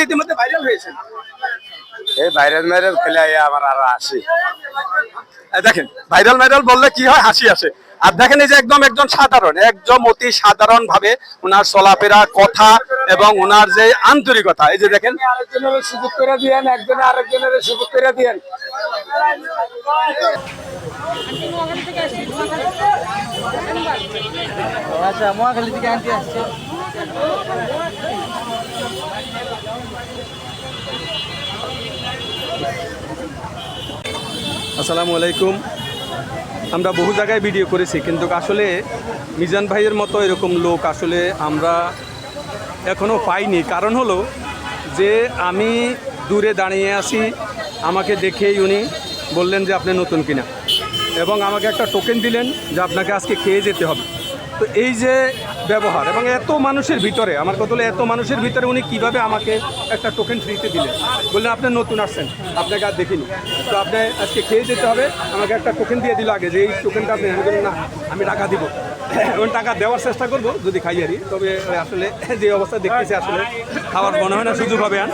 কিন্তু ইতিমধ্যে ভাইরাল হয়েছে। এই ভাইরাল ভাইরাল খেলে আমার আরও আসি এই দেখেন ভাইরাল ভাইরাল বললে কি হয়? হাসি আসে। আর দেখেন এই যে একদম একজন সাধারণ একদম অতি সাধারণ ভাবে ওনার চলাফেরা কথা এবং ওনার যে আন্তরিকতা এই যে দেখেন। আরেকজনের সুযোগ করে দিয়েন একজনে আরেকজনের সুযোগ করে দিয়েন। আচ্ছা মহাখালী থেকে আনতে আসছে। আসসালামু আলাইকুম। আমরা বহু জায়গায় ভিডিও করেছি, কিন্তু আসলে মিজান ভাইয়ের মতো এরকম লোক আসলে আমরা এখনও পাইনি। কারণ হলো যে আমি দূরে দাঁড়িয়ে আছি, আমাকে দেখেই উনি বললেন যে আপনি নতুন কিনা। এবং আমাকে একটা টোকেন দিলেন যে আপনাকে আজকে খেয়ে যেতে হবে। তো এই যে ব্যবহার এবং এত মানুষের ভিতরে, আমার কথা হলো এত মানুষের ভিতরে উনি কীভাবে আমাকে একটা টোকেন ফ্রিতে দিলেন? বললেন আপনি নতুন আসছেন, আপনাকে আর দেখিনি। তো আপনি আজকে খেয়ে যেতে হবে, আমাকে একটা টোকেন দিয়ে দিল আগে যে এই টোকেনটা আপনি না, আমি টাকা দিব। এবং টাকা দেওয়ার চেষ্টা করব যদি খাইয়ারি তবে আসলে যে অবস্থা দেখতেছি আসলে খাওয়ার মনে হয় না, সুযোগ হবে আর।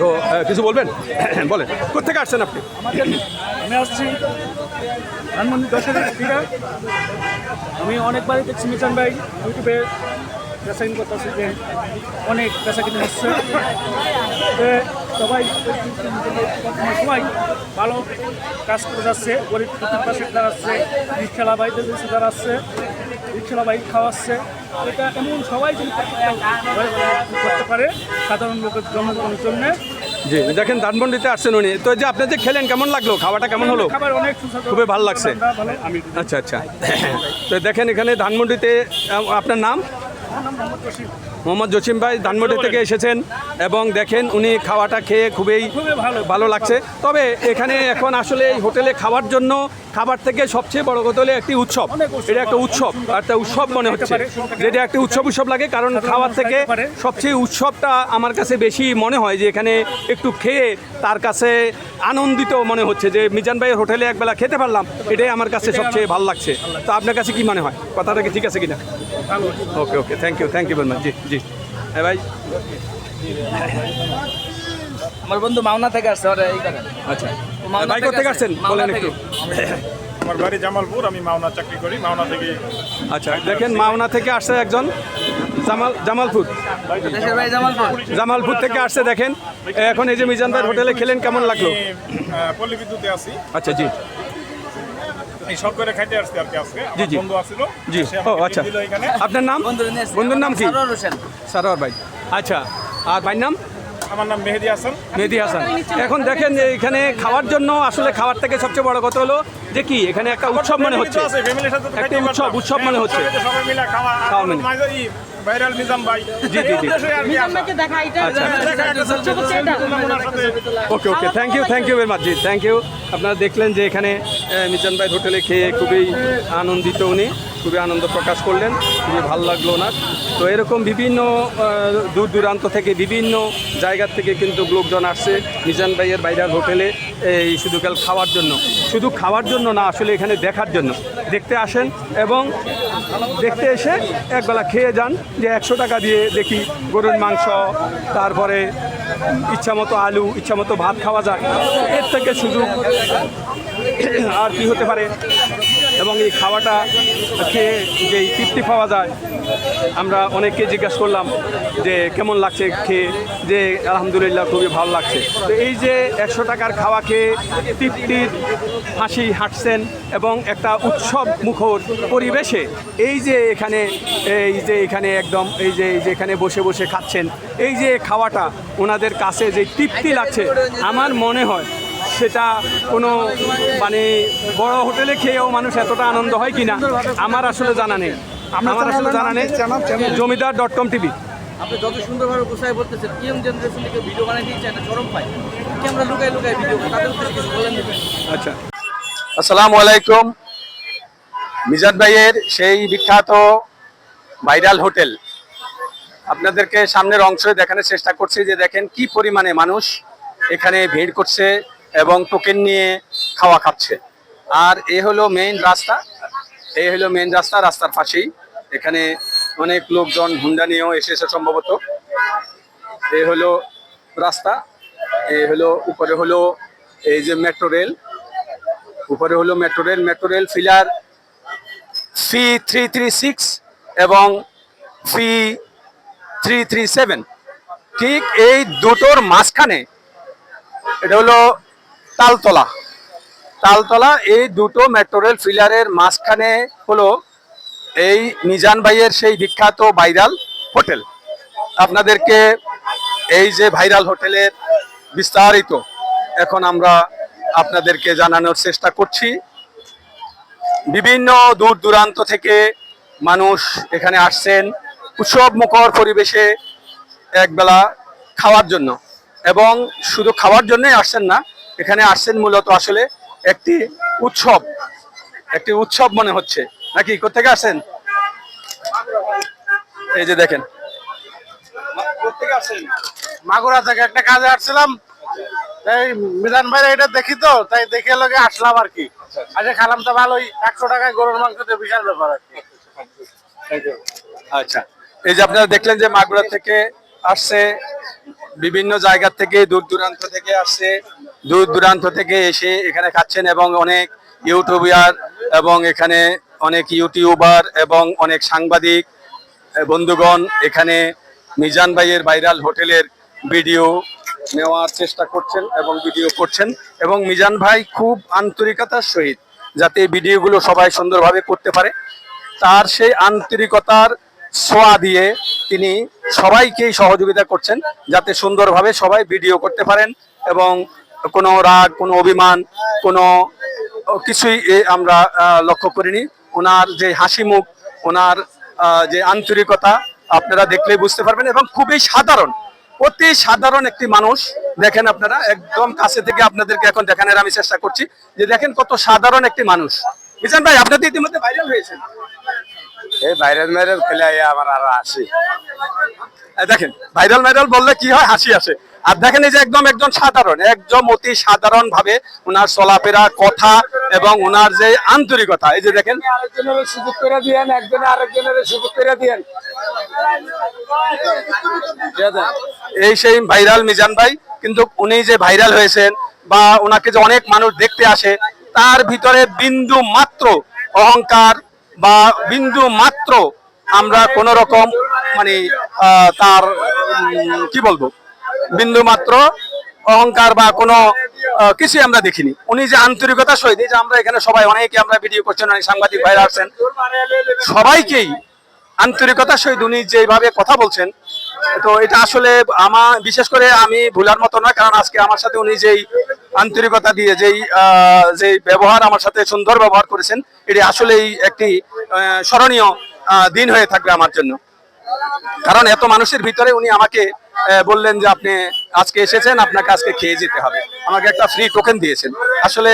তো কিছু বলবেন? বলেন কোথেকে আসছেন আপনি? আমি আসছি ধানমন্ডি দশ হাজার আমি অনেকবারই দেখছি মিচান ভাই ইউটিউবে পেশাইন করতেছে যে অনেক পেশা কিনে হচ্ছে সবাই সবাই ভালো কাজ করে যাচ্ছে, গরিব পাশে দাঁড়াচ্ছে রিক্সালা ভাইদের কাছে দাঁড়াচ্ছে রিক্সালা বাইক খাওয়াচ্ছে। এটা এমন সবাই যদি করতে পারে সাধারণ লোকের জনগণের জন্য। জি দেখেন ধানমন্ডিতে আসছেন উনি। তো যে আপনি যে খেলেন কেমন লাগল? খাওয়াটা কেমন হলো? খাবার অনেক খুবই ভালো লাগছে। আচ্ছা আচ্ছা। তো দেখেন এখানে ধানমন্ডিতে আপনার নাম? মোহাম্মদ জসিম ভাই ধানমন্ডি থেকে এসেছেন এবং দেখেন উনি খাওয়াটা খেয়ে খুবই। ভালো। লাগছে। তবে এখানে এখন আসলে এই হোটেলে খাওয়ার জন্য খাবার থেকে সবচেয়ে বড় কথা হলো একটি উৎসব। এটা একটা উৎসব একটা উৎসব মনে হচ্ছে। যেটা একটি উৎসব উৎসব লাগে কারণ খাওয়ার থেকে সবচেয়ে উৎসবটা আমার কাছে বেশি মনে হয় যে এখানে একটু খেয়ে তার কাছে আনন্দিত মনে হচ্ছে যে মিজান ভাইয়ের হোটেলে একবেলা খেতে পারলাম। এটাই আমার কাছে সবচেয়ে ভালো লাগছে। তো আপনার কাছে কি মনে হয়? কথাটা কি ঠিক আছে কিনা? Okay okay. Thank you thank you very much জি জি। হ্যাঁ ভাই। আমার বন্ধু মাওনা থেকে আসছে ওরা এই কারণে। আচ্ছা। মাওনা ভাই থেকে কোথেকে আসছে, আসছেন? বলেন। একটু। আমার বাড়ি জামালপুর আমি মাওনা চাকরি করি মাওনা থেকে আচ্ছা দেখেন মাওনা থেকে আসছে একজন জামাল জামালপুর। জামালপুর। জামালপুর থেকে আসছে দেখেন। এখন এই যে মিজান ভাইয়ের হোটেলে খেলেন কেমন লাগল? পল্লী বিদ্যুতে আছি। আচ্ছা জি। এই সব করে খাইতে আসছি আর কি আজকে। জি, জি। বন্ধু আসছিল জি ও আচ্ছা। আপনার নাম? বন্ধুর নাম কি? সারোয়ার সারোয়ার ভাই। আচ্ছা আর ভাইয়ের নাম? আমার নাম মেহেদি হাসান। মেহেদি হাসান। এখন দেখেন যে এখানে খাওয়ার জন্য আসলে খাওয়ার থেকে সবচেয়ে বড় কথা হলো যে কি এখানে একটা উৎসব মনে হচ্ছে। একটা উৎসব, উৎসব মনে হচ্ছে। সবাই মিলে খাওয়া খাওয়া মানে। ভাইরাল নিজাম ভাই। জি, জি, জি। আচ্ছা। Okay okay thank you thank you very much G. Thank you আপনারা দেখলেন যে এখানে মিজান ভাই হোটেলে খেয়ে খুবই আনন্দিত উনি। খুবই আনন্দ প্রকাশ করলেন। খুবই ভালো লাগল ওনার। তো এরকম বিভিন্ন দূর দূরান্ত থেকে বিভিন্ন জায়গার থেকে কিন্তু লোকজন আসছে মিজান ভাইয়ের বাইরের হোটেলে এই শুধু কাল খাওয়ার জন্য। শুধু খাওয়ার জন্য না, আসলে এখানে দেখার জন্য। দেখতে আসেন এবং দেখতে এসে একবেলা খেয়ে যান যে একশো টাকা দিয়ে দেখি গরুর মাংস, তারপরে ইচ্ছা মতো আলু, ইচ্ছা মতো ভাত খাওয়া যায়। এর থেকে সুযোগ আর কি হতে পারে? এবং এই খাওয়াটা খেয়ে যে তৃপ্তি পাওয়া যায়, আমরা অনেককে জিজ্ঞাসা করলাম যে কেমন লাগছে খেয়ে, যে আলহামদুলিল্লাহ খুবই ভালো লাগছে। তো এই যে একশো টাকার খাওয়া খেয়ে তৃপ্তির হাসি হাঁটছেন এবং একটা উৎসব মুখর পরিবেশে এই যে এখানে, এই যে এখানে একদম, এই যে এই যে এখানে বসে বসে খাচ্ছেন, এই যে খাওয়াটা, ওনাদের কাছে যে তৃপ্তি লাগছে, আমার মনে হয় সেটা কোনো মানে বড় হোটেলে খেয়েও মানুষ এতটা আনন্দ হয় কি না আমার আসলে জানা নেই। আমার আসলে জানা নেই। Zamindar dot com TV. আপনি যত সুন্দরভাবে বলতেছেন ইয়ং ভিডিও বানাই দিয়েছে একটা চরম পাই ক্যামেরা লুকাই লুকাই ভিডিও তাদের উদ্দেশ্যে বলেন আচ্ছা। আসসালামু আলাইকুম। মিজান ভাইয়ের সেই বিখ্যাত ভাইরাল হোটেল। আপনাদেরকে সামনের অংশে দেখানোর চেষ্টা করছি যে দেখেন কি পরিমাণে মানুষ এখানে ভিড় করছে। এবং টোকেন নিয়ে খাওয়া খাচ্ছে। আর এ হলো মেইন রাস্তা। এ হলো মেইন রাস্তা, রাস্তার পাশেই। এখানে অনেক লোকজন হুন্ডা নিয়েও এসেছে সম্ভবত। এ হলো রাস্তা। এ হলো, উপরে হলো এই যে মেট্রো রেল উপরে হলো metro rail metro rail pillar P three three six এবং ফি থ্রি থ্রি সেভেন ঠিক এই দুটোর মাঝখানে, এটা হলো তালতলা। তালতলা এই দুটো মেট্রো রেল ফিলারের মাঝখানে হলো এই মিজান ভাইয়ের সেই বিখ্যাত ভাইরাল হোটেল। আপনাদেরকে এই যে ভাইরাল হোটেলের বিস্তারিত এখন আমরা আপনাদেরকে জানানোর চেষ্টা করছি। বিভিন্ন দূর দূরান্ত থেকে মানুষ এখানে আসছেন উৎসব মুখর পরিবেশে একবেলা খাওয়ার জন্য। এবং শুধু খাওয়ার জন্যই আসছেন না এখানে আসছেন মূলত আসলে একটি উৎসব একটি উৎসব মনে হচ্ছে। নাকি কোথেকে আসেন এই যে দেখেন। মাগুরা থেকে একটা কাজে আসছিলাম। তাই মিজান ভাই এটা দেখি তো তাই দেখে লোকে আসলাম আর কি। আচ্ছা খালাম তো ভালোই। একশো টাকায় গরুর মাংস তো বিশাল ব্যাপার আর কি। আচ্ছা এই যে আপনারা দেখলেন যে মাগুরা থেকে আসছে বিভিন্ন জায়গা থেকে দূর দূরান্ত থেকে আসছে। দূর দূরান্ত থেকে এসে এখানে খাচ্ছেন এবং অনেক ইউটিউবার এবং এখানে অনেক ইউটিউবার এবং অনেক সাংবাদিক, বন্ধুগণ এখানে মিজান ভাইয়ের ভাইরাল হোটেলের ভিডিও নেওয়ার চেষ্টা করছেন এবং ভিডিও করছেন এবং মিজান ভাই খুব আন্তরিকতার সহিত যাতে ভিডিওগুলো সবাই সুন্দরভাবে করতে পারে, তার সেই আন্তরিকতার ছোঁয়া দিয়ে তিনি সবাইকেই সহযোগিতা করছেন যাতে সুন্দরভাবে সবাই ভিডিও করতে পারেন এবং কোনো রাগ কোনো অভিমান কোনো কিছুই আমরা লক্ষ্য করিনি। ওনার যে হাসি মুখ ওনার যে আন্তরিকতা আপনারা দেখলেই বুঝতে পারবেন এবং খুবই সাধারণ অতি সাধারণ একটি মানুষ। দেখেন আপনারা একদম কাছে থেকে আপনাদেরকে এখন দেখানোর আমি চেষ্টা করছি যে দেখেন কত সাধারণ একটি মানুষ। মিজান ভাই আপনাদের ইতিমধ্যে ভাইরাল হয়েছেন। এই ভাইরাল মাইরাল খেলে আমার আরও দেখেন ভাইরাল ভাইরাল বললে কি হয়? হাসি আসে। আর দেখেন এই যে একদম একজন সাধারণ একদম অতি সাধারণ ভাবে ওনার চলাফেরা কথা এবং ওনার যে আন্তরিকতা এই যে দেখেন। আরেকজনের সুযোগ করে দিয়েন একজনে আরেকজনের সুযোগ করে দিয়েন। এই সেই ভাইরাল মিজান ভাই কিন্তু উনি যে ভাইরাল হয়েছেন বা ওনাকে যে অনেক মানুষ দেখতে আসে তার ভিতরে বিন্দু মাত্র অহংকার বা বিন্দু মাত্র আমরা কোন রকম মানে আহ, তার কি বলব? বিন্দু মাত্র, অহংকার বা কোনো কিছুই আমরা দেখিনি। উনি যে আন্তরিকতা সহিত যে আমরা এখানে সবাই, অনেকে আমরা ভিডিও করছেন, অনেক সাংবাদিক ভাইরা আসছেন, সবাইকেই আন্তরিকতার সহিত উনি যেভাবে কথা বলছেন, তো এটা আসলে আমার বিশেষ করে আমি ভুলার মতো নয়, কারণ আজকে আমার সাথে উনি যেই আন্তরিকতা দিয়ে, যেই যেই ব্যবহার আমার সাথে সুন্দর ব্যবহার করেছেন, এটি আসলেই একটি স্মরণীয় দিন হয়ে থাকবে আমার জন্য। কারণ এত মানুষের ভিতরে উনি আমাকে বললেন যে আপনি আজকে এসেছেন, আপনাকে আজকে খেয়ে যেতে হবে। আমাকে একটা ফ্রি টোকেন দিয়েছেন। আসলে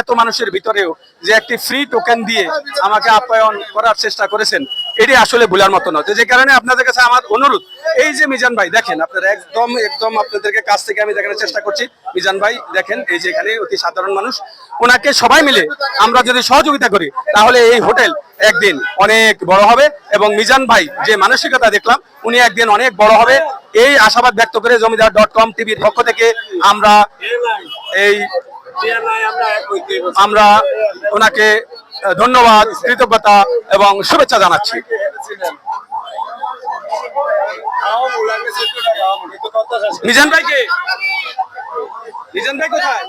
এত মানুষের ভিতরেও যে একটি ফ্রি টোকেন দিয়ে আমাকে আপ্যায়ন করার চেষ্টা করেছেন এটি আসলে ভুলার মতো নয়। যে কারণে আপনাদের কাছে আমার অনুরোধ, এই যে মিজান ভাই, দেখেন আপনারা একদম একদম আপনাদেরকে কাছ থেকে আমি দেখানোর চেষ্টা করছি। মিজান ভাই, দেখেন, এই যে এখানে অতি সাধারণ মানুষ, ওনাকে সবাই মিলে আমরা যদি সহযোগিতা করি, তাহলে এই হোটেল একদিন অনেক বড় হবে এবং মিজান ভাই যে মানসিকতা দেখলাম, উনি একদিন অনেক বড় হবে। এই আশাবাদ ব্যক্ত করে জমিদার ডট কম টিভির পক্ষ থেকে আমরা এই আমরা ওনাকে ধন্যবাদ, কৃতজ্ঞতা এবং শুভেচ্ছা জানাচ্ছি। মিজান ভাই কে মিজান ভাই কোথায়?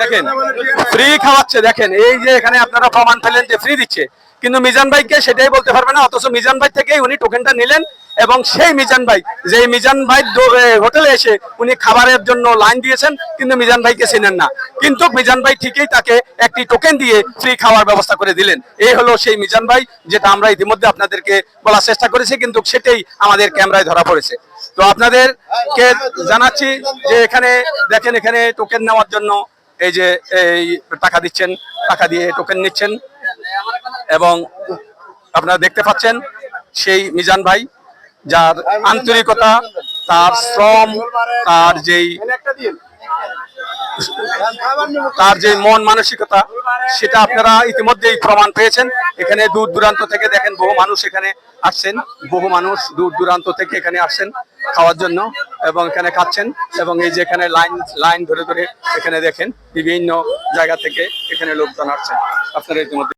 দেখেন ফ্রি খাওয়াচ্ছে, দেখেন, এই যে এখানে আপনারা প্রমাণ পেলেন যে ফ্রি দিচ্ছে। কিন্তু মিজান ভাইকে সেটাই বলতে পারবে না, অথচ মিজান ভাই থেকেই উনি টোকেনটা নিলেন। এবং সেই মিজান ভাই যে মিজান ভাই হোটেলে এসে উনি খাবারের জন্য লাইন দিয়েছেন, কিন্তু মিজান ভাইকে চেনেন না। কিন্তু মিজান ভাই ঠিকই তাকে একটি টোকেন দিয়ে ফ্রি খাওয়ার ব্যবস্থা করে দিলেন। এই হলো সেই মিজান ভাই, যেটা আমরা ইতিমধ্যে আপনাদেরকে বলার চেষ্টা করেছি, কিন্তু সেটাই আমাদের ক্যামেরায় ধরা পড়েছে। তো আপনাদেরকে জানাচ্ছি যে এখানে দেখেন, এখানে টোকেন নেওয়ার জন্য এই যে এই টাকা দিচ্ছেন, টাকা দিয়ে টোকেন নিচ্ছেন। এবং আপনারা দেখতে পাচ্ছেন, সেই মিজান ভাই যার আন্তরিকতা, তার শ্রম, তার যেই তার যে মন মানসিকতা, সেটা আপনারা ইতিমধ্যেই প্রমাণ পেয়েছেন। এখানে দূর দূরান্ত থেকে দেখেন বহু মানুষ এখানে আসছেন, বহু মানুষ দূর দূরান্ত থেকে এখানে আসছেন খাওয়ার জন্য এবং এখানে খাচ্ছেন এবং এই যে এখানে লাইন লাইন ধরে ধরে এখানে দেখেন, বিভিন্ন জায়গা থেকে এখানে লোকজন আসছেন। আপনারা ইতিমধ্যে